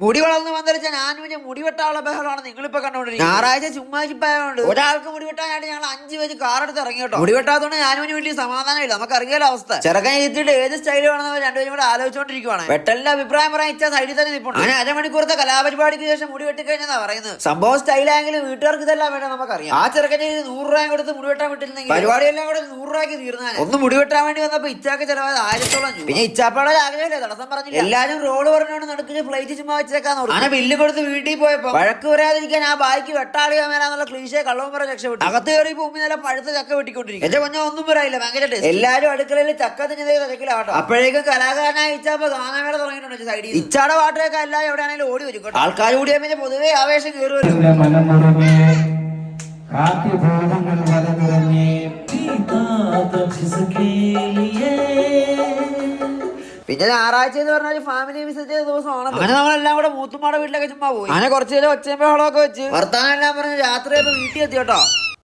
മുടി വളർന്ന് വന്നിരിച്ച ഞാൻ പിന്നെ മുടി വെട്ടാനുള്ള ബഹളമാണ് നിങ്ങളിപ്പോ കണ്ടോണ്ടിരിക്കുന്നത് ഞായറാഴ്ച ചുമ്മാ ചിപ്പായതുകൊണ്ട് ഒരാൾക്ക് മുടി വെട്ടാനായിട്ട് ഞങ്ങൾ അഞ്ച് പേര് കാർ എടുത്ത് ഇറങ്ങി കേട്ടോ. മുടി വെട്ടാത്തോണ്ട് ഞാനും വലിയ സമാധാനമില്ല. നമുക്ക് അറിയാലോ അവസ്ഥ. ചെറുക്കൻ എത്തിയിട്ട് ഏത് സ്റ്റൈൽ വേണമെന്ന് രണ്ടുപേരും കൂടെ ആലോചിച്ചോണ്ടിരിക്കുവാണ്. വെട്ടലിന്റെ അഭിപ്രായം പറയാൻ ഇച്ച സൈഡിൽ തന്നെ നിൽപ്പുണ്ട് അങ്ങനെ അരമണിക്കൂറത്തെ കലാപരിപാടിക്ക് ശേഷം മുടി വെട്ടിക്കഴിഞ്ഞാ പറയുന്നത്. സംഭവം സ്റ്റൈലായെങ്കിലും വീട്ടുകാർക്ക് ഇതെല്ലാം വേണ്ട നമുക്കറിയാം. ആ ചെറുക്കന് നൂറ് രൂപ കൊടുത്ത് മുടി വെട്ടാൻ വിട്ടിരുന്നെങ്കിൽ പരിപാടിയെല്ലാം കൂടെ നൂറ് രൂപയ്ക്ക് തീർന്നാൽ ഒന്ന് മുടി വെട്ടാൻ വേണ്ടി വന്നപ്പോ ഇച്ചാക്ക് ചെലവായത് ആയിരത്തോളം. പിന്നെ ഇച്ചാപ്പാടെ ആഗ്രഹമില്ല. തടസ്സം പറഞ്ഞില്ല. എല്ലാരും റോൾ പറഞ്ഞുകൊണ്ട് നടക്കുന്ന ഫ്ലൈറ്റ് ചുമ്മാ. അങ്ങനെ ബില്ല് കൊടുത്ത് വീട്ടിൽ പോയപ്പോ വഴക്ക് വരാതിരിക്കാൻ ആ ബാക്കി വെട്ടാളിയ മേലാന്നുള്ള ക്ലീശയെ കള്ളവും പറഞ്ഞ് രക്ഷപ്പെട്ടു അകത്ത് കയറി ഭൂമി നല്ല പഴുത്ത ചക്ക വെട്ടിക്കൊണ്ടിരിക്കും എന്റെ കൊഞ്ഞ ഒന്നും പറയില്ല ഭയങ്കര. എല്ലാരും അടുക്കളയിൽ ചക്ക തിന്നതേ തിരക്കിലാട്ടോ അപ്പോഴേക്കും കലാകാരനായ ഇച്ചാപ്പ ഗാനമേള തുടങ്ങിയിട്ടുണ്ട് സൈഡിൽ ഇച്ചാടെ പാട്ടൊക്കെ എല്ലാവരും എവിടെയാണെങ്കിലും ഓടി വരും കേട്ടോ. ആൾക്കാർ കൂടിയാൽ പിന്നെ പൊതുവേ ആവേശം കയറി വരും എന്റെ മനമുറങ്ങേ കാത്തിഭൂതങ്ങൾ വലനിറങ്ങേ പിന്നെ ഞായറാഴ്ച എന്ന് പറഞ്ഞാൽ ഫാമിലി വിസിറ്റ് ചെയ്ത ദിവസമാണ് അങ്ങനെ നമ്മളെല്ലാം കൂടെ മൂത്തുമാടെ വീട്ടിലൊക്കെ ചുമ്മാ പോയി. അങ്ങനെ കുറച്ചു നേരം ഒച്ചയും ബഹളമൊക്കെ വെച്ച്. വർത്താനം എല്ലാം പറഞ്ഞ് രാത്രി വീട്ടിൽ എത്തി കേട്ടോ.